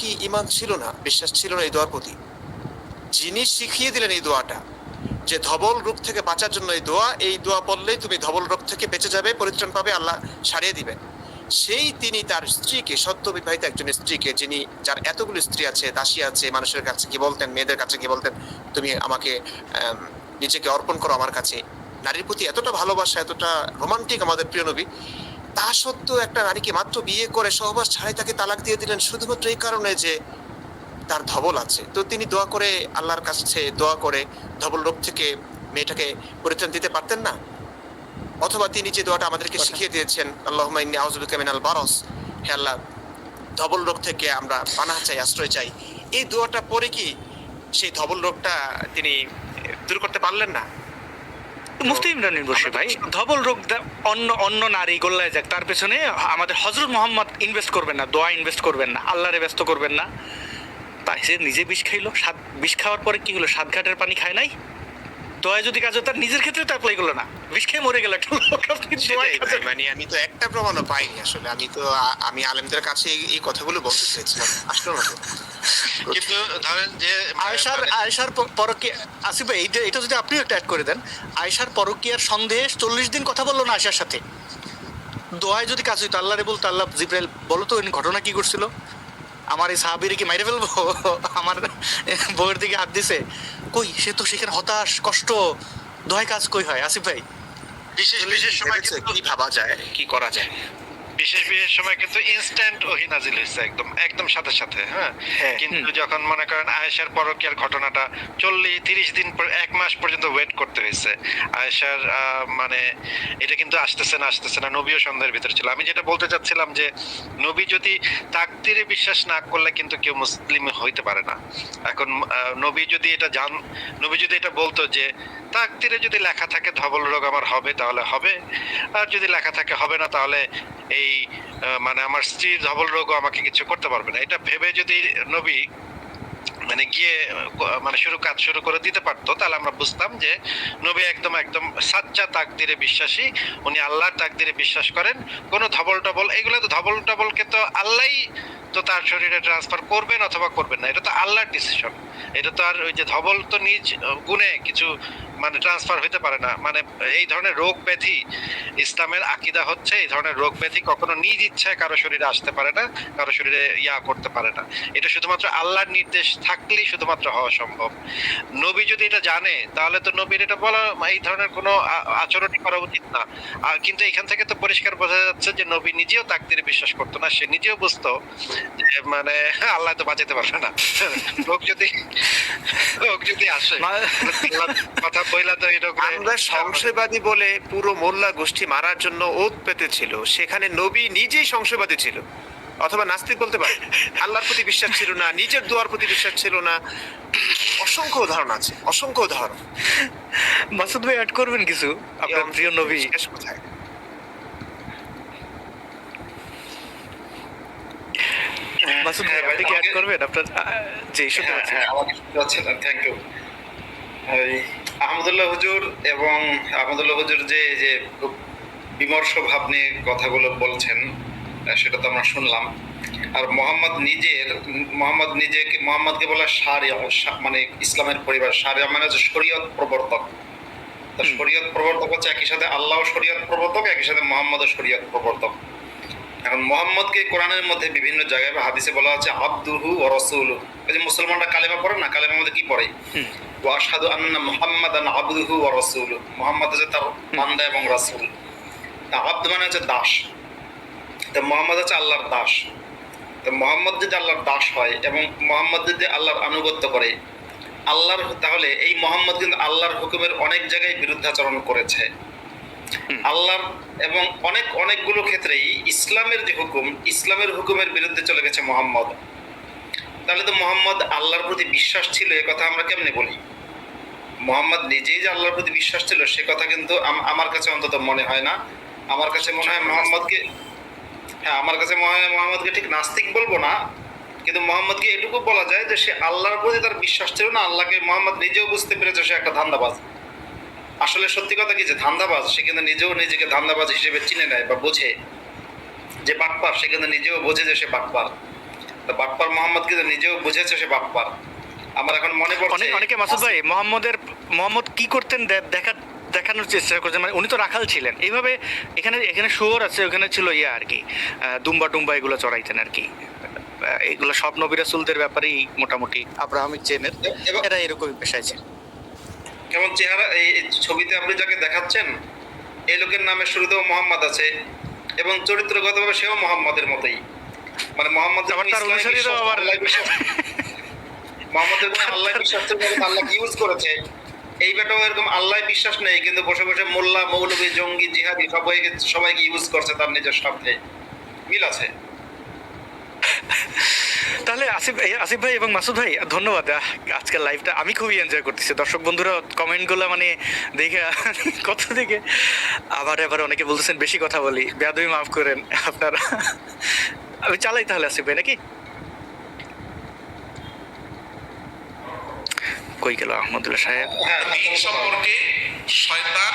কি ইমান ছিল না, বিশ্বাস ছিল না এই দোয়ার প্রতি? যিনি শিখিয়ে দিলেন এই দোয়াটা, যে ধবল রোগ থেকে বাঁচার জন্য এই দোয়া এই দোয়া পড়লেই তুমি ধবল রোগ থেকে বেঁচে যাবে, পরিত্রাণ পাবে, আল্লাহ সারিয়ে দিবেন। সেই তিনি তার স্ত্রীকে সদ্য বিবাহিত একজন স্ত্রীকে, যিনি যার এতগুলো স্ত্রী আছে, দাসী আছে, মানুষের কাছে কি বলতেন, মেয়েদের কাছে কি বলতেন, তুমি আমাকে নিজেকে অর্পণ করো আমার কাছে। নারীর প্রতি এতটা ভালোবাসা, এতটা রোমান্টিক আমাদের প্রিয় নবী তা সত্ত্বেও একটা নারীকে মাত্র বিয়ে করে সহবাস ছাড়াই তাকে তালাক দিয়ে দিলেন শুধুমাত্র এই কারণে যে তার ধবল আছে। তো তিনি দোয়া করে আল্লাহর কাছে দোয়া করে ধবল রোগ থেকে মেয়েটাকে পরিত্রাণ দিতে পারতেন না? অথবা তিনি যে দোয়াটা আমাদেরকে শিখিয়ে দিয়েছেন আল্লাহুম্মা ইন্নী আউযুবিকা মিনাল বারস হে আল্লাহ ধবল রোগ থেকে আমরা পানাহ চাই আশ্রয় চাই। এই দোয়াটা পরে কি সেই ধবল রোগটা তিনি দূর করতে পারলেন না? মুফতি ইমরান বসে ভাই ধবল রোগ দা- অন্য অন্য নারী গোল্লায় যাক তার পেছনে আমাদের হজরত মোহাম্মদ ইনভেস্ট করবেন না দোয়া ইনভেস্ট করবেন না আল্লাহরে ব্যস্ত করবেন না। তাই সে নিজে বিষ খাইলো সাত বিষ খাওয়ার পরে কি হলো সাত ঘাটের পানি খায় নাই? দোয়া যদি কাজ তার নিজের ক্ষেত্রে তো অ্যাপ্লাই করল না। বিষ খেয়ে মরে গেল মানে আমি তো একটা প্রমাণও পাইনি আসলে আমি তো আমি আলেমদের কাছে এই- কথাগুলো বলতে চেয়েছিলাম আসলো না কিন্তু ধরেন যে আয়সার আয়সার পরকীয়া আসিফ ভাই এটা যদি আপনিও একটা অ্যাড করে দেন আয়সার পরকীয়ার সন্দেহ চল্লিশ দিন কথা বলল না আয়সার সাথে। দোয়ায় যদি কাজ হইতো আল্লাহ রে বলতো আল্লাহ জিব্রাইল বলো তো ঘটনা কি করছিল আমার এই সাহাবিরে কি মাইরে ফেলব? আমার বউয়ের দিকে হাত দিছে। কই সে তো সেখানে হতাশ কষ্ট দোয়ায় কাজ কই হয়? আসিফ ভাই বিশেষ বিশেষ সময় কি ভাবা যায় কি করা যায়? বিশেষ বিশেষ সময় কিন্তু ইনস্ট্যান্ট ওহি নাজিল হয়েছে একদম একদম সাথে সাথে হ্যাঁ? হ্যাঁ। কিন্তু যখন মনে করেন আয়েশার পরকীয়ার ঘটনাটা চল্লিশ তিরিশ দিন পর এক মাস পর্যন্ত ওয়েট করতে হয়েছে আয়েশার আহ, মানে এটা কিন্তু আসতেছে না আসতেছে না নবীও সন্দেহের ভিতরে ছিল। আমি যেটা বলতে চাচ্ছিলাম যে নবী যদি তাকদিরে বিশ্বাস না করলে কিন্তু কেউ মুসলিম হইতে পারে না। এখন আহ, নবী যদি এটা জান নবী যদি এটা বলতো যে তাকদিরে যদি লেখা থাকে ধবল রোগ আমার হবে তাহলে হবে আর যদি লেখা থাকে হবে না তাহলে এই আহ, মানে আমার স্ত্রীর ধবল রোগও আমাকে কিছু করতে পারবে না। এটা ভেবে যদি নবী মানে গিয়ে মানে শুরু কাজ শুরু করে দিতে পারতো তাহলে আমরা বুঝতাম যে নবী একদম একদম সাচ্চা তাকদিরে বিশ্বাসী। উনি আল্লাহর তাকদিরে বিশ্বাস করেন। কোনো ধবল টবল এগুলো তো ধবল টবলকে তো আল্লাহই তো তার শরীরে ট্রান্সফার করবেন অথবা করবেন না। এটা তো আল্লাহর ডিসিশন এটা তো আর ওই যে ধবল তো নিজ গুণে কিছু মানে ট্রান্সফার হইতে পারে না। মানে এই ধরনের রোগ ব্যাধি ইসলামের আকিদা হচ্ছে এই ধরনের রোগ ব্যাধি কখনো নিজ ইচ্ছায় কারও শরীরে আসতে পারে না কারও শরীরে ইয়া করতে পারে না। এটা শুধুমাত্র আল্লাহর নির্দেশ থাকলেই শুধুমাত্র হওয়া সম্ভব। নবী যদি এটা জানে তাহলে তো নবীর এটা বলা এই ধরনের কোনো আচরণই করা উচিত না। আর কিন্তু এখান থেকে তো পরিষ্কার বোঝা যাচ্ছে যে নবী নিজেও তাকদিরে বিশ্বাস করতো না সে নিজেও বুঝতো যে মানে আল্লাহ তো বাঁচাতে পারবে না। রোগ যদি রোগ যদি আসে কথা এই রোগ আমরা সংশয়বাদী বলে পুরো মোল্লা গোষ্ঠী মারার জন্য ওত পেতেছিল। সেখানে নবী নিজেই সংশয়বাদী ছিল। অথবা নাস্তিক বলতে পারে আল্লাহর প্রতি বিশ্বাস ছিল না নিজের দোয়ার প্রতি বিশ্বাস ছিল না। অসংখ্য উদাহরণ আছে অসংখ্য উদাহরণ। মাসুদ ভাই অ্যাড করবেন কিছু? আপনার প্রিয় নবী। কোথায়? মাসুদ ভাই হ্যাঁ, আপনি কি অ্যাড করবেন? আপনার যে হ্যাঁ পাচ্ছেন হ্যাঁ আমাকে থ্যাংক ইউ আহমদুল্লাহ হুজুর এবং আহমদুল্লাহ হুজুর যে যে বিমর্ষ ভাব নিয়ে কথাগুলো বলছেন সেটা তো আমরা শুনলাম। আর মোহাম্মদ নিজের মোহাম্মদ নিজেকে মোহাম্মদকে বলা সারিয়া সা- মানে ইসলামের পরিবার সারিয়া মানে হচ্ছে শরীয়ত প্রবর্তক। শরীয়ত প্রবর্তক হচ্ছে একই সাথে আল্লাহ শরীয়ত প্রবর্তক একই সাথে মোহাম্মদ শরীয়ত প্রবর্তক। এখন মোহাম্মদকে কোরআনের মধ্যে বিভিন্ন জায়গায় বা হাদিসে বলা হচ্ছে আব্দুহু ও রসুল এই যে মুসলমানরা কালেমা পড়ে না কালেমার মধ্যে কি পড়ে। ওয়াশহাদু আন্না মুহাম্মাদান আবদুহু ওয়া রাসূলু মুহাম্মদ হচ্ছে তার বান্দা এবং রাসূল। তা আব্দ মানে হচ্ছে দাস। তো মোহাম্মদ হচ্ছে আল্লাহর দাস। তো মোহাম্মদ যদি আল্লাহর দাস হয় এবং মোহাম্মদ যদি আল্লাহর আনুগত্য করে আল্লাহর তাহলে এই মোহাম্মদ কিন্তু আল্লাহর হুকুমের অনেক জায়গায় বিরুদ্ধাচরণ করেছে। আল্লাহর এবং অনেক, অনেকগুলো ক্ষেত্রেই ইসলামের যে হুকুম, ইসলামের হুকুমের বিরুদ্ধে চলে গেছে মোহাম্মদ। তাহলে তো মোহাম্মদ আল্লাহর প্রতি বিশ্বাস ছিল, এ কথা আমরা কেমনে বলি? মোহাম্মদ নিজেই যে আল্লাহর প্রতি বিশ্বাস ছিল, সে কথা কিন্তু আমার কাছে অন্তত মনে হয় না। আমার কাছে মনে হয় মোহাম্মদকে হ্যাঁ আমার কাছে মনে হয় মোহাম্মদকে ঠিক নাস্তিক বলব না, কিন্তু মোহাম্মদকে এটুকু বলা যায় যে সে আল্লাহর প্রতি তার বিশ্বাস ছিল না, আল্লাহকে মোহাম্মদ নিজেও বুঝতে পেরেছে সে একটা ধান্দাবাজ। আসলে সত্যি কথা কি যে ধান্দাবাজ সে কিন্তু নিজেও নিজেকে ধান্দাবাজ হিসেবে চিনে নেয় বা বোঝে। যে বাটপার সে কিন্তু নিজেও বোঝে যে সে বাটপার। তো বাপ্পার মোহাম্মদ কিন্তু নিজেও বুঝেছে সে বাপ্পার আমার এখন মনে পড়ছে অনেকে মাসুদ ভাই মোহাম্মদের মোহাম্মদ কি করতেন দেখা দেখানোর চেষ্টা করছেন মানে উনি তো রাখাল ছিলেন। এইভাবে এখানে এখানে শুয়োর আছে ওখানে ছিল ইয়ে আর কি দুম্বা টুম্বা এগুলো চড়াইতেন আর কি। এগুলো সব নবিরাসুলদের ব্যাপারেই মোটামুটি আব্রাহামিক চেনের। এরা এরকমই পেশায় ছিল কেমন চেহারা এই ছবিতে আপনি যাকে দেখাচ্ছেন এই লোকের নামের শুরুতেও মোহাম্মদ আছে এবং চরিত্রগতভাবে সেও মোহাম্মদের মতোই। মানে মোহাম্মদ মোহাম্মদের আল্লাহ বিশ্বাস আল্লাহ ইউজ করেছে। এই বেটাও এরকম আল্লাহ বিশ্বাস নেই কিন্তু বসে বসে মোল্লা মৌলবী জঙ্গি জিহাদি সবাইকে সবাইকে ইউজ করছে তার নিজের স্বার্থে। মিল আছে। আসিফ ভাই আসিফ ভাই এবং মাসুদ ভাই, ধন্যবাদ। আজকের লাইভটা আমি খুবই এনজয় করতেছি। দর্শক বন্ধুরা কমেন্টগুলো মানে দেখে কত থেকে আবার আবার অনেকে বলতেছেন, বেশি কথা বলি। বেয়াদবি মাফ করেন আপনারা। আমি চালাই তাহলে, আসিফ ভাই, নাকি? কই গেল আহমদুল্লাহ সাহেব? হ্যাঁ সম্পর্কে শয়তান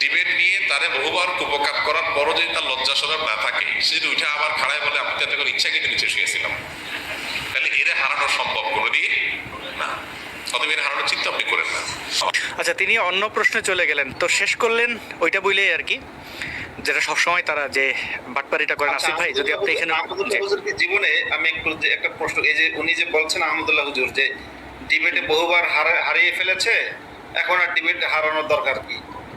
ডিবেট নিয়ে তারে বহুবার কুপকাপ করার পরও যদি তার লজ্জা সরম না থাকে সে যদি উঠে আবার খাড়ায় বলে আমি তাতে করে ইচ্ছা কিন্তু নিচে শুয়েছিলাম। তাহলে এরে হারানো সম্ভব কোনো দিয়ে না। অতএব এর হারানোর চিন্তা আপনি করেন না। আচ্ছা তিনি অন্য প্রশ্নে চলে গেলেন। তো শেষ করলেন ওইটা বইলেই আর কি যেটা সবসময় তারা যে বাটপারিটা করেন আসিফ ভাই যদি আপনি এখানে জীবনে আমি একটু যে একটা প্রশ্ন এই যে উনি যে বলছেন আহমদুল্লাহ হুজুর যে ডিবেটে বহুবার হারিয়ে ফেলেছে এখন আর ডিবেটে হারানোর দরকার কি?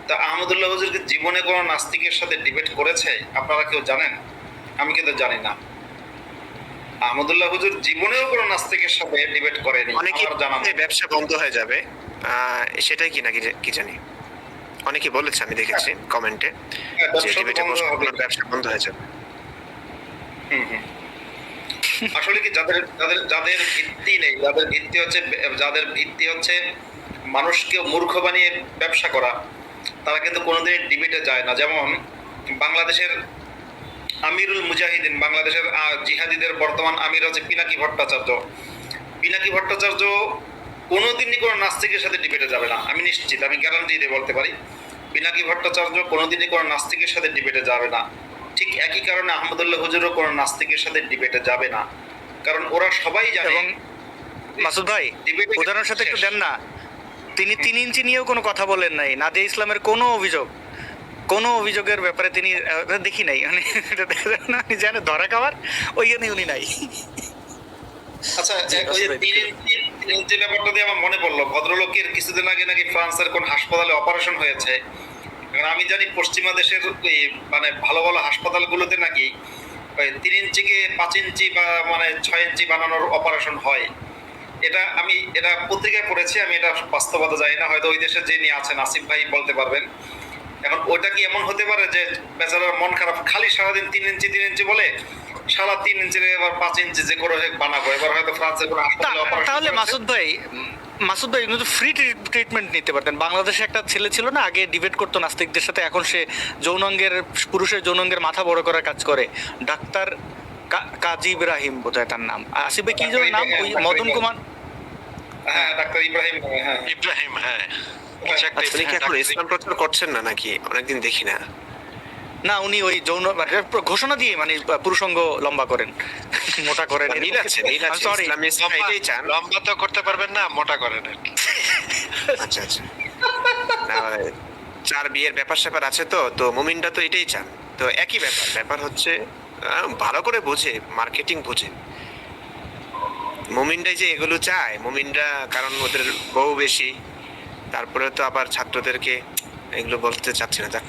তা আহমদুল্লাহ হুজুরকে জীবনে কোনো নাস্তিকের সাথে ডিবেট করেছে? আপনারা কেউ জানেন? আমি কিন্তু জানি না। আহমদুল্লাহ হুজুর জীবনেও কোনো নাস্তিকের সাথে ডিবেট করেনি অনেকে জানা ব্যবসা বন্ধ হয়ে যাবে। সেটাই কি নাকি কি জানি? অনেকে বলেছে আমি দেখেছি কমেন্টে হ্যাঁ, যে ব্যবসা ডিবেটে বন্ধ ব্যবসা হয়ে যাবে। হুম, হুম। আসলে কি যাদের যাদের যাদের ভিত্তি নেই যাদের ভিত্তি হচ্ছে যাদের ভিত্তি হচ্ছে মানুষকে মূর্খ বানিয়ে ব্যবসা করা তারা কিন্তু কোনোদিন ডিবেটে যায় না। যেমন বাংলাদেশের আমিরুল মুজাহিদিন বাংলাদেশের জিহাদিদের বর্তমান আমির হচ্ছে পিনাকি ভট্টাচার্য। পিনাকি ভট্টাচার্য কোনোদিনই কোনো নাস্তিকের সাথে ডিবেটে যাবে না। আমি নিশ্চিত আমি গ্যারান্টি দিয়ে বলতে পারি পিনাকি ভট্টাচার্য কোনোদিনই কোনো নাস্তিকের সাথে ডিবেটে যাবে না। ঠিক একই কারণে আহমদুল্লাহ হুজুরও কোনো নাস্তিকের সাথে ডিবেটে যাবে না। কারণ ওরা সবাই জানে মাসুদ ভাই উদাহরণের সাথে একটু দেন না। তিনি তিন ইঞ্চি নিয়েও কোনো কথা বলেন নাই। নাদিয়া ইসলামের কোনো অভিযোগ কোনো অভিযোগের ব্যাপারে তিনি দেখি নাই। মানে এটা দেখা যায় না আমি জানি ধরা খাবার ওইখানে উনি নাই। আচ্ছা ওই যে ইঞ্চি- ব্যাপারটা দিয়ে আমার মনে পড়ল ভদ্রলোকের কিছুদিন আগে নাকি ফ্রান্সের কোন হাসপাতালে অপারেশন হয়েছে। কারণ আমি জানি পশ্চিমা দেশের ওই মানে ভালো ভালো হাসপাতালগুলোতে নাকি ওই তিন ইঞ্চিকে পাঁচ ইঞ্চি বা মানে ছয় ইঞ্চি বানানোর অপারেশন হয়। এটা আমি এটা পত্রিকায় পড়েছি আমি এটা বাস্তবতা জানি না হয়তো ওই দেশে যিনি আছেন আসিফ ভাই বলতে পারবেন। এখন ওটা কি এমন হতে পারে যে বেচারার মন খারাপ খালি সারাদিন তিন ইঞ্চি তিন ইঞ্চি বলে সারা তিন ইঞ্চি এবার পাঁচ ইঞ্চি যে করে বানাবো এবার হয়তো ফ্রান্সের কোনো তাহলে মাসুদ ভাই মাসুদ ভাই কিন্তু ফ্রি ট্রিটমেন্ট নিতে পারতেন। বাংলাদেশে একটা ছেলে ছিল না আগে ডিবেট করতো নাস্তিকদের সাথে এখন সে যৌনাঙ্গের পুরুষের যৌনাঙ্গের মাথা বড় করার কাজ করে। ডাক্তার কাজী ইব্রাহিম বোধহয় তার নাম। আসিফ ভাই কি নাম? ওই মদন কুমার হ্যাঁ ডাক্তার ইব্রাহিম হ্যাঁ। ইব্রাহিম হ্যাঁ। আচ্ছা, কি এখন ইসলাম প্রচার করছেন না নাকি? অনেকদিন দেখি না। না উনি ওই যৌন মানে ঘোষণা দিয়ে মানে পুরুষঙ্গ লম্বা করেন। মোটা করেন। মিল আছে মিল আছে চান। লম্বা তো করতে পারবেন না মোটা করেন আচ্ছা আচ্ছা। চার বিয়ের ব্যাপার স্যাপার আছে তো তো মুমিনরা তো এটাই চান। তো একই ব্যাপার ব্যাপার হচ্ছে আহ, ভালো করে বোঝে মার্কেটিং বোঝে। মুমিনরাই যে এগুলো চায়, মোমিনরা কারণ ওদের বউ বেশি। তারপরে তো আবার ছাত্রদেরকে এগুলো বলতে চাচ্ছি না। যাক